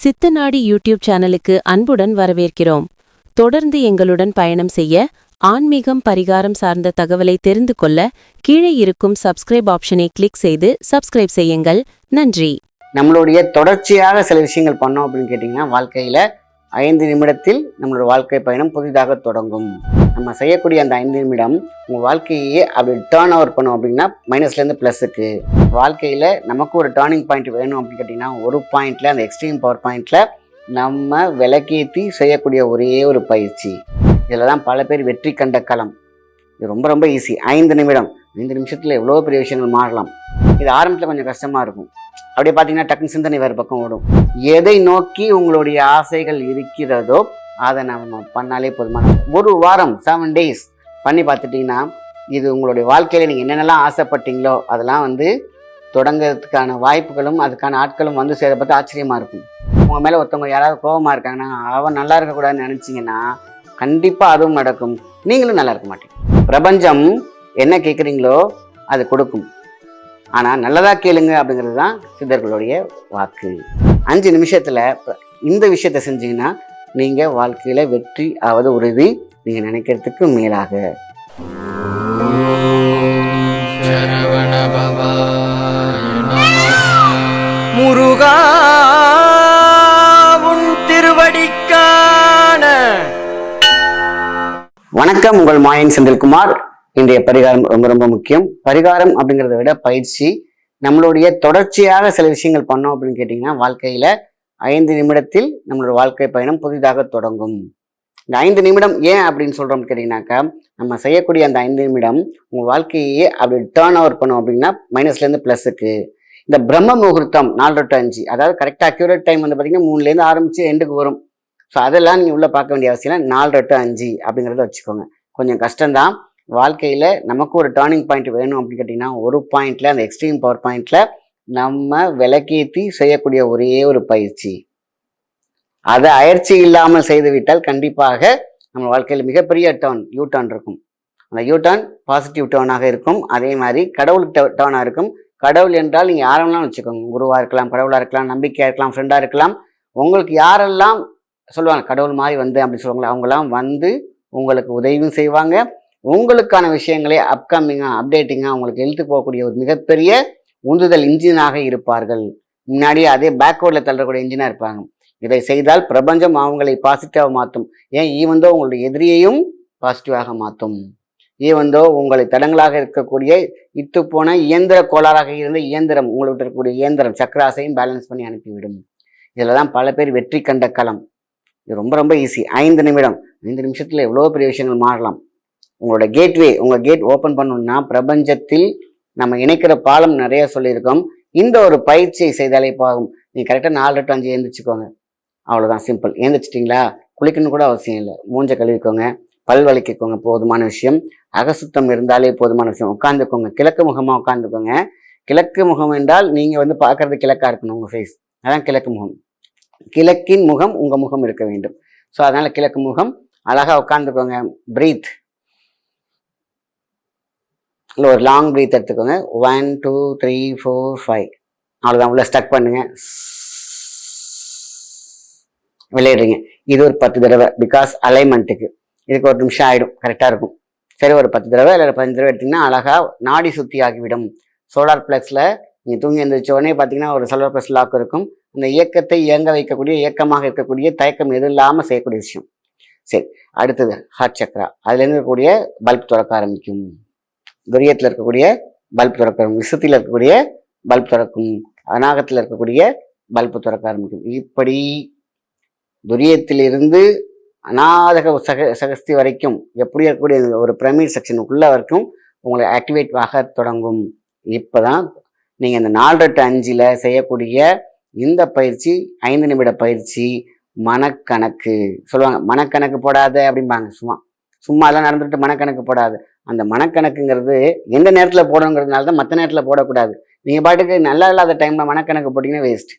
சித்தநாடி YouTube சேனலுக்கு அன்புடன் வரவேற்கிறோம். தொடர்ந்து எங்களுடன் பயணம் செய்ய ஆன்மீகம் பரிகாரம் சார்ந்த தகவலை தெரிந்து கொள்ள கீழே இருக்கும் சப்ஸ்கிரைப் ஆப்ஷனை கிளிக் செய்து சப்ஸ்கிரைப் செய்யுங்கள். நன்றி. நம்மளுடைய தொடர்ச்சியாக சில விஷயங்கள் பண்ணோம் அப்படின்னு கேட்டிங்கன்னா வாழ்க்கையில் ஐந்து நிமிடத்தில் நம்மளோட வாழ்க்கை பயணம் புதிதாக தொடங்கும். நம்ம செய்யக்கூடிய அந்த ஐந்து நிமிடம் உங்கள் வாழ்க்கையே அப்படி டேர்ன் ஓவர் பண்ணோம் அப்படின்னா மைனஸ்லேருந்து ப்ளஸுக்கு வாழ்க்கையில் நமக்கு ஒரு டேர்னிங் பாயிண்ட் வேணும் அப்படின்னு கேட்டிங்கன்னா ஒரு பாயிண்டில் அந்த எக்ஸ்ட்ரீம் பவர் பாயிண்டில் நம்ம விலக்கேற்றி செய்யக்கூடிய ஒரே ஒரு பயிற்சி. இதில் தான் பல பேர் வெற்றி கண்ட களம். இது ரொம்ப ரொம்ப ஈஸி ஐந்து நிமிடம். ஐந்து நிமிஷத்தில் எவ்வளோ பெரிய விஷயங்கள் மாறலாம். இது ஆரம்பத்தில் கொஞ்சம் கஷ்டமாக இருக்கும். அப்படியே பார்த்தீங்கன்னா டக்குன்னு சிந்தனை வேறு பக்கம் ஓடும். எதை நோக்கி உங்களுடைய ஆசைகள் இருக்கிறதோ அதை நம்ம பண்ணாலே போதுமான ஒரு வாரம் செவன் டேஸ் பண்ணி பார்த்துட்டிங்கன்னா இது உங்களுடைய வாழ்க்கையில் நீங்கள் என்னென்னலாம் ஆசைப்பட்டீங்களோ அதெல்லாம் வந்து தொடங்கிறதுக்கான வாய்ப்புகளும் அதுக்கான ஆட்களும் வந்து சேர பார்த்து ஆச்சரியமாக இருக்கும். உங்கள் மேலே ஒருத்தவங்க யாராவது கோபமாக இருக்காங்கன்னா அவன் நல்லா இருக்கக்கூடாதுன்னு நினச்சிங்கன்னா கண்டிப்பாக அதுவும் நடக்கும். நீங்களும் நல்லா இருக்க மாட்டீங்க. பிரபஞ்சம் என்ன கேட்குறீங்களோ அது கொடுக்கும். ஆனால் நல்லதாக கேளுங்க அப்படிங்கிறது தான் சித்தர்களுடைய வாக்கு. அஞ்சு நிமிஷத்தில் இந்த விஷயத்தை செஞ்சீங்கன்னா நீங்கள் வாழ்க்கையில் வெற்றி ஆவது உறுதி நீங்கள் நினைக்கிறதுக்கு மேலாக. முருகா உன் திருவடிக்கான. வணக்கம் உங்கள் மாயன் செந்தில்குமார். இன்றைய பரிகாரம் ரொம்ப ரொம்ப முக்கியம். பரிகாரம் அப்படிங்கிறத விட பயிற்சி நம்மளுடைய தொடர்ச்சியாக சில விஷயங்கள் பண்ணோம் அப்படின்னு கேட்டிங்கன்னா வாழ்க்கையில் ஐந்து நிமிடத்தில் நம்மளோட வாழ்க்கை பயணம் புதிதாக தொடங்கும். இந்த ஐந்து நிமிடம் ஏன் அப்படின்னு சொல்கிறோம்னு கேட்டிங்கனாக்கா நம்ம செய்யக்கூடிய அந்த ஐந்து நிமிடம் உங்கள் வாழ்க்கையே அப்படி டேர்ன் ஓவர் பண்ணோம் அப்படின்னா மைனஸ்லேருந்து ப்ளஸுக்கு இந்த பிரம்ம முகூர்த்தம் நாலு டு அஞ்சு அதாவது கரெக்டாக அக்யூரேட் டைம் வந்து பார்த்தீங்கன்னா மூணுலேருந்து ஆரம்பித்து எண்டுக்கு வரும். ஸோ அதெல்லாம் நீங்கள் உள்ளே பார்க்க வேண்டிய அவசியம் இல்லை. நாலு டு அஞ்சு அப்படிங்கிறத வச்சுக்கோங்க. கொஞ்சம் கஷ்டம்தான். வாழ்க்கையில் நமக்கு ஒரு டேர்னிங் பாயிண்ட் வேணும் அப்படின்னு கேட்டிங்கன்னா ஒரு பாயிண்டில் அந்த எக்ஸ்ட்ரீம் பவர் பாயிண்டில் நம்ம விளக்கேற்றி செய்யக்கூடிய ஒரே ஒரு பயிற்சி. அதை அயற்சி இல்லாமல் செய்துவிட்டால் கண்டிப்பாக நம்ம வாழ்க்கையில் மிகப்பெரிய டேர்ன் யூ டேர்ன் இருக்கும். அந்த யூ டேர்ன் பாசிட்டிவ் டேர்னாக இருக்கும். அதே மாதிரி கடவுள் டேர்னாக இருக்கும். கடவுள் என்றால் நீங்கள் யாரெல்லாம் வச்சுக்கோங்க? குருவாக இருக்கலாம் கடவுளாக இருக்கலாம் நம்பிக்கையாக இருக்கலாம் ஃப்ரெண்டாக இருக்கலாம். உங்களுக்கு யாரெல்லாம் சொல்லுவாங்க கடவுள் மாதிரி வந்து அப்படி சொல்லுவாங்களே அவங்களாம் வந்து உங்களுக்கு உதவியும் செய்வாங்க. உங்களுக்கான விஷயங்களே அப்கமிங்காக அப்டேட்டிங்காக உங்களுக்கு எழுத்து போகக்கூடிய ஒரு மிகப்பெரிய உந்துதல் இன்ஜினாக இருப்பார்கள். முன்னாடியே அதே பேக்வேர்டில் தள்ளக்கூடிய இன்ஜினாக இருப்பாங்க. இதை செய்தால் பிரபஞ்சம் அவங்களை பாசிட்டிவாக மாற்றும் ஏன்? ஈவந்தோ உங்களுடைய எதிரியையும் பாசிட்டிவாக மாற்றும் ஈவந்தோ உங்களை தடங்களாக இருக்கக்கூடிய இத்து போன இயந்திர கோளாறாக இருந்த இயந்திரம் உங்களை இருக்கக்கூடிய இயந்திரம் சக்கராசையும் பேலன்ஸ் பண்ணி அனுப்பிவிடும். இதில் தான் பல பேர் வெற்றி கண்ட களம். இது ரொம்ப ரொம்ப ஈஸி ஐந்து நிமிடம். ஐந்து நிமிஷத்தில் எவ்வளோ பெரிய விஷயங்கள் மாறலாம். உங்களோட கேட்வே உங்கள் கேட் ஓப்பன் பண்ணணும்னா பிரபஞ்சத்தில் நம்ம இணைக்கிற பாலம் நிறைய சொல்லியிருக்கோம். இந்த ஒரு பயிற்சியை செய்தாலே போகும் நீங்கள் கரெக்டாக நாலு டு அஞ்சு எழுந்திரிச்சிக்கோங்க அவ்வளோதான் சிம்பிள் எழுந்திரிச்சிட்டிங்களா குளிக்கணும் கூட அவசியம் இல்லை. மூஞ்ச கழுவிக்கோங்க. பல் வலிக்கிக்கோங்க. போதுமான விஷயம். அகசுத்தம் இருந்தாலே போதுமான விஷயம். உட்காந்துக்கோங்க. கிழக்கு முகமாக உட்காந்துக்கோங்க. கிழக்கு முகம் என்றால் நீங்கள் வந்து பார்க்கறது கிழக்காக இருக்கணும் உங்கள் ஃபேஸ் அதான் கிழக்கு முகம். கிழக்கின் முகம் உங்கள் முகம் இருக்க வேண்டும். ஸோ அதனால் கிழக்கு முகம் அழகாக உட்காந்துக்கோங்க. ப்ரீத் இல்லை ஒரு லாங் ப்ரீத் எடுத்துக்கோங்க. One two three four five அவ்வளோதான் உள்ள ஸ்டக் பண்ணுங்க. விளையாடுறீங்க. இது ஒரு பத்து தடவை. பிகாஸ் அலைன்மெண்ட்டுக்கு இதுக்கு ஒரு நிமிஷம் ஆகிடும் கரெக்டாக இருக்கும். சரி ஒரு பத்து தடவை இல்லை பதினஞ்சு தடவை எடுத்திங்கன்னா அழகாக நாடி சுற்றி ஆகிவிடும். சோலார் பிளக்ஸில் நீங்கள் தூங்கி எழுந்திரிச்ச உடனே பார்த்தீங்கன்னா ஒரு சோலார் பிளக்ஸ் லாக் இருக்கும். அந்த இயக்கத்தை இயங்க வைக்கக்கூடிய இயக்கமாக இருக்கக்கூடிய தயக்கம் எதுவும் இல்லாமல் செய்யக்கூடிய விஷயம். சரி அடுத்தது ஹார்ட் சக்ரா அதுலேருந்து இருக்கக்கூடிய பல்ப் திறக்க ஆரம்பிக்கும். துரியத்தில் இருக்கக்கூடிய பல்ப் திறக்க விஷத்தில் இருக்கக்கூடிய பல்ப் திறக்கும். அநாகத்தில் இருக்கக்கூடிய பல்ப் திறக்க ஆரம்பிக்கும். இப்படி துரியத்திலிருந்து அநாதக சக சகஸ்தி வரைக்கும் எப்படி இருக்கக்கூடிய ஒரு பிரமிட் செக்ஷனுக்குள்ள வரைக்கும் உங்களை ஆக்டிவேட் ஆக தொடங்கும். இப்போ தான் நீங்கள் இந்த நாலு அஞ்சில் செய்யக்கூடிய இந்த பயிற்சி ஐந்து நிமிட பயிற்சி மனக்கணக்கு. சொல்லுவாங்க மனக்கணக்கு போடாத அப்படிம்பாங்க. சும்மா சும்மா எல்லாம் நடந்துட்டு மனக்கணக்கு போடாது. அந்த மனக்கணக்குங்கிறது எந்த நேரத்தில் போடணுங்கிறதுனால தான் மற்ற நேரத்தில் போடக்கூடாது. நீங்கள் பாட்டுக்கு நல்லா இல்லாத டைமில் மனக்கணக்கு போட்டிங்கன்னா வேஸ்ட்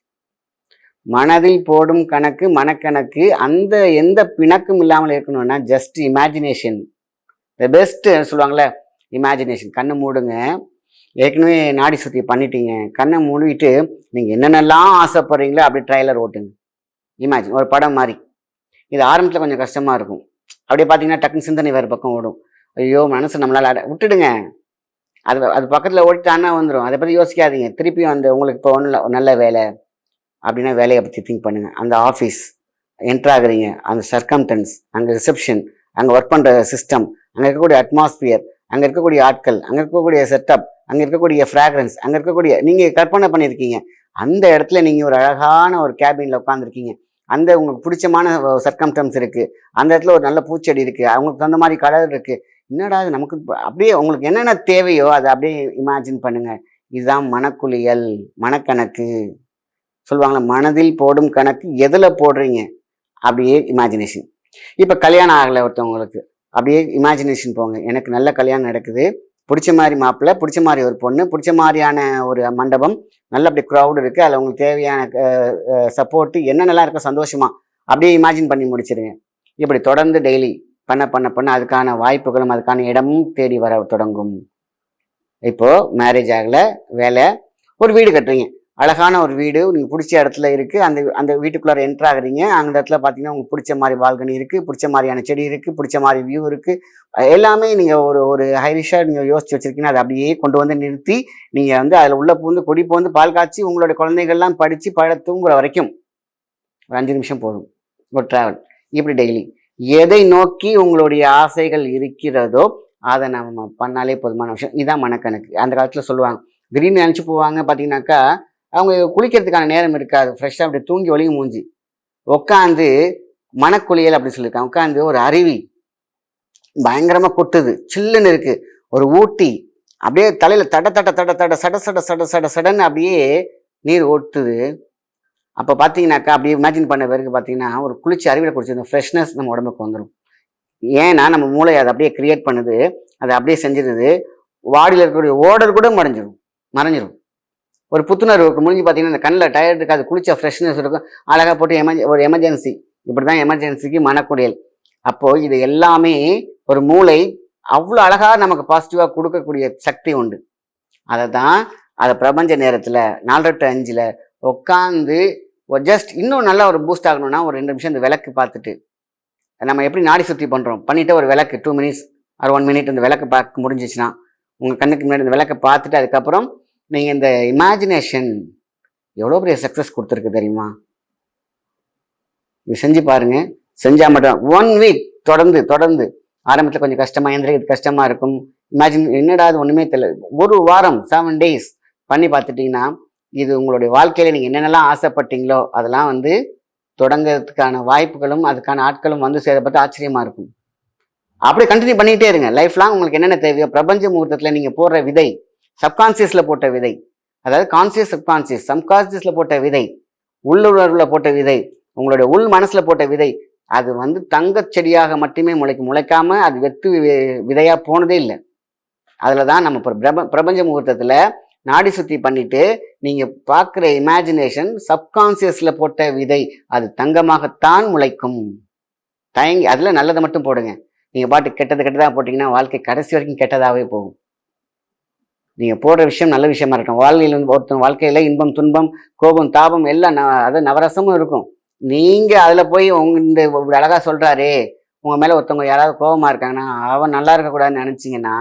மனதில் போடும் கணக்கு மனக்கணக்கு அந்த எந்த பிணக்கும் இல்லாமல் இருக்கணும்னா ஜஸ்ட் இமேஜினேஷன் த பெஸ்ட்டு சொல்லுவாங்களே இமேஜினேஷன் கண்ணை மூடுங்க. ஏற்கனவே நாடி சுத்தி பண்ணிட்டீங்க. கண்ணை மூடிட்டு நீங்கள் என்னென்னலாம் ஆசைப்படுறீங்களோ அப்படி ட்ரைலர் ஓட்டுங்க. இமேஜின் ஒரு படம் மாதிரி. இது ஆரம்பத்தில் கொஞ்சம் கஷ்டமாக இருக்கும். அப்படியே பார்த்தீங்கன்னா டக்குன்னு சிந்தனை வேறு பக்கம் ஓடும். ஐயோ மனசு நம்மளால் அட விட்டுடுங்க. அது அது பக்கத்தில் ஓடிட்டான்னா வந்துடும் அதை பற்றி யோசிக்காதீங்க. திருப்பி வந்து உங்களுக்கு இப்போ ஒன்றும் நல்ல வேலை அப்படின்னா வேலையை பற்றி திங்க் பண்ணுங்கள் அந்த ஆஃபீஸ் என்ட்ராகிறீங்க அந்த சர்க்கம்டன்ஸ் அங்கே ரிசப்ஷன் அங்கே ஒர்க் பண்ணுற சிஸ்டம் அங்கே இருக்கக்கூடிய அட்மாஸ்பியர் அங்கே இருக்கக்கூடிய ஆட்கள் அங்கே இருக்கக்கூடிய செட்டப் அங்கே இருக்கக்கூடிய ஃப்ராக்ரன்ஸ் அங்கே இருக்கக்கூடிய நீங்கள் கற்பனை பண்ணியிருக்கீங்க. அந்த இடத்துல நீங்கள் ஒரு அழகான ஒரு கேபினில் உட்காந்துருக்கீங்க அந்த உங்களுக்கு பிடிச்சமான சர்க்கம்டன்ஸ் இருக்குது அந்த இடத்துல ஒரு நல்ல பூச்செடி இருக்குது அவங்களுக்கு தகுந்த மாதிரி கலர் இருக்குது என்னடா இது நமக்கு அப்படியே உங்களுக்கு என்னென்ன தேவையோ அதை அப்படியே இமேஜின் பண்ணுங்க. இதுதான் மனக்குளியல் மனக்கணக்கு. சொல்லுவாங்களே மனதில் போடும் கணக்கு எதில் போடுறீங்க? அப்படியே இமேஜினேஷன் இப்போ கல்யாணம் ஆகலை ஒருத்தவங்களுக்கு. அப்படியே இமேஜினேஷன் போங்க. எனக்கு நல்ல கல்யாணம் நடக்குது. பிடிச்ச மாதிரி மாப்பிள்ளை பிடிச்ச மாதிரி ஒரு பொண்ணு பிடிச்ச மாதிரியான ஒரு மண்டபம் நல்ல அப்படி க்ரௌடு இருக்குது அதில் உங்களுக்கு தேவையான சப்போர்ட்டு என்னென்னலாம் இருக்கோ சந்தோஷமா அப்படியே இமேஜின் பண்ணி முடிச்சிருங்க. இப்படி தொடர்ந்து டெய்லி பண்ண பண்ண பண்ண அதுக்கான வாய்ப்புகளும் அதுக்கான இடமும் தேடி வர தொடங்கும். இப்போ மேரேஜ் ஆகல வேலை ஒரு வீடு கட்டுறீங்க. அழகான ஒரு வீடு உங்களுக்கு பிடிச்ச இடத்துல இருக்குது அந்த அந்த வீட்டுக்குள்ளார என்ட்ரு ஆகுறீங்க. அந்த இடத்துல பார்த்தீங்கன்னா உங்களுக்கு பிடிச்ச மாதிரி பால்கனி இருக்குது பிடிச்ச மாதிரியான செடி இருக்குது பிடிச்ச மாதிரி வியூ இருக்குது எல்லாமே நீங்கள் ஒரு ஒரு ஹைரிஷாக நீங்கள் யோசிச்சு வச்சிருக்கீங்க. அதை அப்படியே கொண்டு வந்து நிறுத்தி நீங்கள் வந்து அதில் உள்ள பூந்து கொடி பூந்து பால் காய்ச்சி உங்களுடைய குழந்தைகள்லாம் படித்து பழ தூங்குற வரைக்கும் ஒரு அஞ்சு நிமிஷம் போதும். ஒரு ட்ராவல் இப்படி டெய்லி எதை நோக்கி உங்களுடைய ஆசைகள் இருக்கிறதோ அதை நம்ம பண்ணாலே போதுமான விஷயம். இதுதான் மனக்கணக்கு. அந்த காலத்தில் சொல்லுவாங்க திடீர்னு நினச்சி போவாங்க பார்த்தீங்கன்னாக்கா அவங்க குளிக்கிறதுக்கான நேரம் இருக்காது. ஃப்ரெஷ்ஷாக அப்படி தூங்கி ஒளியும் மூஞ்சி. உட்காந்து மனக்குளியல் அப்படி சொல்லியிருக்காங்க. உட்காந்து ஒரு அருவி பயங்கரமாக கொட்டுது. சில்லுன்னு இருக்குது ஒரு ஊட்டி. அப்படியே தலையில் தட தட தட தட சட சட சட சட சடன்னு அப்படியே நீர் ஓட்டுது. அப்போ பார்த்தீங்கன்னாக்கா அப்படியே இமேஜின் பண்ண பிறகு பார்த்தீங்கன்னா ஒரு குளிர்ச்சி அருவியில் குடிச்சிருந்த ஃப்ரெஷ்னஸ் நம்ம உடம்புக்கு வந்துடும் ஏன்னா நம்ம மூளை அதை அப்படியே கிரியேட் பண்ணுது அதை அப்படியே செஞ்சிருது. வாடியில் இருக்கக்கூடிய ஓடர் கூட மறைஞ்சிடும் மறைஞ்சிரும். ஒரு புத்துணர்வு இருக்கும் முடிஞ்சு பார்த்தீங்கன்னா இந்த கண்ணில் டயர்ட் இருக்காது குளிச்ச ஃப்ரெஷ்னஸ் இருக்கும். அழகாக போட்டு எமர்ஜெ ஒரு எமர்ஜென்சி இப்படி தான் எமர்ஜென்சிக்கு மனக்குடியல். அப்போது இது எல்லாமே ஒரு மூளை அவ்வளோ அழகாக நமக்கு பாசிட்டிவாக கொடுக்கக்கூடிய சக்தி உண்டு. அதை தான் அதை பிரபஞ்ச நேரத்தில் நாலு டு அஞ்சில் உட்காந்து ஜஸ்ட் இன்னும் நல்லா ஒரு பூஸ்ட் ஆகணும்னா ஒரு ரெண்டு நிமிஷம் இந்த விளக்கு பார்த்துட்டு நம்ம எப்படி நாடி சுற்றி பண்ணுறோம் பண்ணிவிட்டு ஒரு விளக்கு two minutes or one minute இந்த விளக்கு பார்க்க முடிஞ்சிச்சுன்னா உங்கள் கண்ணுக்கு முன்னாடி இந்த விளக்கை பார்த்துட்டு அதுக்கப்புறம் நீங்கள் இந்த இமேஜினேஷன் எவ்வளோ பெரிய சக்ஸஸ் கொடுத்துருக்கு தெரியுமா? இது செஞ்சு பாருங்க. செஞ்சால் மட்டும் ஒன் வீக் தொடர்ந்து தொடர்ந்து. ஆரம்பத்தில் கொஞ்சம் கஷ்டமாக எந்திரிக்கிறது கஷ்டமாக இருக்கும். இமேஜின் என்னடா அது ஒன்றுமே தெரியல. ஒரு வாரம் செவன் டேஸ் பண்ணி பார்த்துட்டிங்கன்னா இது உங்களுடைய வாழ்க்கையில் நீங்கள் என்னென்னலாம் ஆசைப்பட்டீங்களோ அதெல்லாம் வந்து தொடங்கிறதுக்கான வாய்ப்புகளும் அதுக்கான ஆட்களும் வந்து சேர பார்த்து ஆச்சரியமாக இருக்கும். அப்படியே கண்டினியூ பண்ணிக்கிட்டே இருங்க. லைஃப் லாங் உங்களுக்கு என்னென்ன தேவையோ பிரபஞ்ச முகூர்த்தத்தில் நீங்கள் போடுற விதை சப்கான்சியஸில் போட்ட விதை அதாவது கான்சியஸ் சப்கான்சியஸ் சப்கான்சியஸில் போட்ட விதை உள்ளுணர்வில் போட்ட விதை உங்களுடைய உள் மனசில் போட்ட விதை அது வந்து தங்கச் செடியாக மட்டுமே முளைக்கும் முளைக்காம அது வெத்து வி- போனதே இல்லை. அதில் தான் நம்ம பிரப பிரபஞ்ச முகூர்த்தத்தில் நாடி சுத்தி பண்ணிட்டு நீங்க பார்க்குற இமேஜினேஷன் சப்கான்சியஸில் போட்ட விதை அது தங்கமாகத்தான் முளைக்கும். தயங்கி அதில் நல்லதை மட்டும் போடுங்க. நீங்கள் பாட்டு கெட்டது கெட்டதாக போட்டிங்கன்னா வாழ்க்கை கடைசி வரைக்கும் கெட்டதாகவே போகும். நீங்கள் போடுற விஷயம் நல்ல விஷயமா இருக்கட்டும். வாழ்க்கையில் வந்து ஒருத்தன் வாழ்க்கையில் இன்பம் துன்பம் கோபம் தாபம் எல்லாம் ந அது நவரசமும் இருக்கும். நீங்கள் அதில் போய் உங்க இந்த அழகாக சொல்கிறாரே உங்கள் மேலே ஒருத்தவங்க யாராவது கோபமாக இருக்காங்கன்னா அவன் நல்லா இருக்கக்கூடாதுன்னு நினச்சிங்கன்னா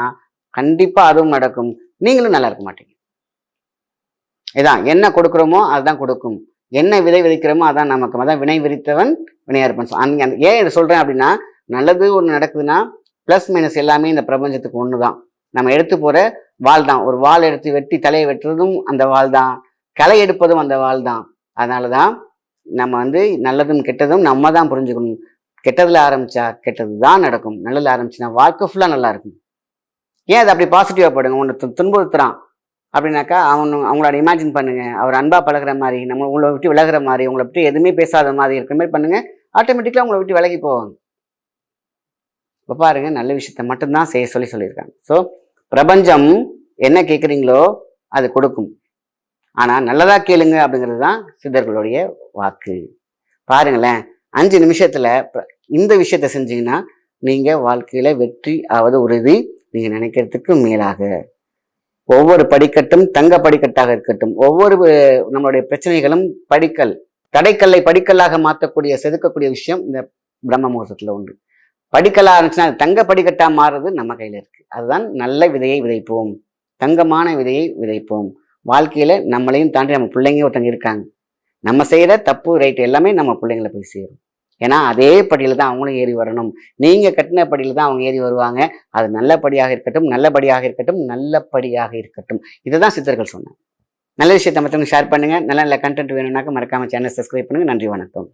கண்டிப்பாக அதுவும் நடக்கும். நீங்களும் நல்லா இருக்க மாட்டீங்க. இதான் என்ன கொடுக்குறோமோ அதுதான் கொடுக்கும். என்ன விதை விதைக்கிறோமோ அதான் நமக்கு அதான் வினை விரித்தவன் வினையர்ப்பன். அந்த ஏன் இதை சொல்கிறேன் அப்படின்னா நல்லது ஒன்று நடக்குதுன்னா ப்ளஸ் மைனஸ் எல்லாமே இந்த பிரபஞ்சத்துக்கு ஒன்று தான் நம்ம எடுத்து போகிற வாள் தான். ஒரு வாள் எடுத்து வெட்டி தலையை வெட்டுறதும் அந்த வாள் தான். களை எடுப்பதும் அந்த வாள் தான். அதனால தான் நம்ம வந்து நல்லதும் கெட்டதும் நம்ம தான் புரிஞ்சுக்கணும். கெட்டதில் ஆரம்பித்தா கெட்டது தான் நடக்கும். நல்லதில் ஆரம்பிச்சுன்னா வாழ்க்கை ஃபுல்லாக நல்லா இருக்கும். ஏன் அது அப்படி பாசிட்டிவாக படுங்க? ஒன்று து- துன்புறுத்துறான். அப்படின்னாக்கா அவன் அவங்களோட இமேஜின் பண்ணுங்க. அவர் அன்பா பழகுற மாதிரி நம்ம உங்களை விட்டு விலகுற மாதிரி உங்களை விட்டு எதுவுமே பேசாத மாதிரி இருக்கிற மாதிரி பண்ணுங்க. ஆட்டோமேட்டிக்கலாக உங்களை விட்டு விலகி போவாங்க. இப்போ பாருங்க நல்ல விஷயத்த மட்டும்தான் செய்ய சொல்லி சொல்லியிருக்காங்க. ஸோ பிரபஞ்சம் என்ன கேட்குறீங்களோ அது கொடுக்கும். ஆனால் நல்லதா கேளுங்க அப்படிங்கிறது தான் சித்தர்களுடைய வாக்கு. பாருங்களேன் அஞ்சு நிமிஷத்தில் இந்த விஷயத்த செஞ்சீங்கன்னா நீங்கள் வாழ்க்கையில் வெற்றி ஆவது உறுதி நீங்கள் நினைக்கிறதுக்கு மேலாக. ஒவ்வொரு படிக்கட்டும் தங்க படிக்கட்டாக இருக்கட்டும். ஒவ்வொரு நம்மளுடைய பிரச்சனைகளும் படிக்கல். தடைக்கல்லை படிக்கல்லாக மாற்றக்கூடிய செதுக்கக்கூடிய விஷயம் இந்த பிரம்ம முகூர்த்தத்தில் உண்டு. படிக்கலாக இருந்துச்சுன்னா தங்க படிக்கட்டாக மாறுறது நம்ம கையில் இருக்குது அதுதான் நல்ல விதையை விதைப்போம். தங்கமான விதையை விதைப்போம். வாழ்க்கையில் நம்மளையும் தாண்டி நம்ம பிள்ளைங்க ஒருத்தங்க இருக்காங்க. நம்ம செய்கிற தப்பு ரைட்டு எல்லாமே நம்ம பிள்ளைங்களை போய் சேரும். ஏன்னா அதே படியில் தான் அவங்களும் ஏறி வரணும். நீங்க கட்டின படியில் தான் அவங்க ஏறி வருவாங்க. அது நல்லபடியாக இருக்கட்டும் நல்லபடியாக இருக்கட்டும் நல்லபடியாக இருக்கட்டும். இதை தான் சித்தர்கள் சொன்னாங்க நல்ல விஷயத்தை மற்றவங்க ஷேர் பண்ணுங்க. நல்ல நல்ல கண்டென்ட் வேணும்னாக்க மறக்காம சேனல் சப்ஸ்கிரைப் பண்ணுங்கள் நன்றி வணக்கம்.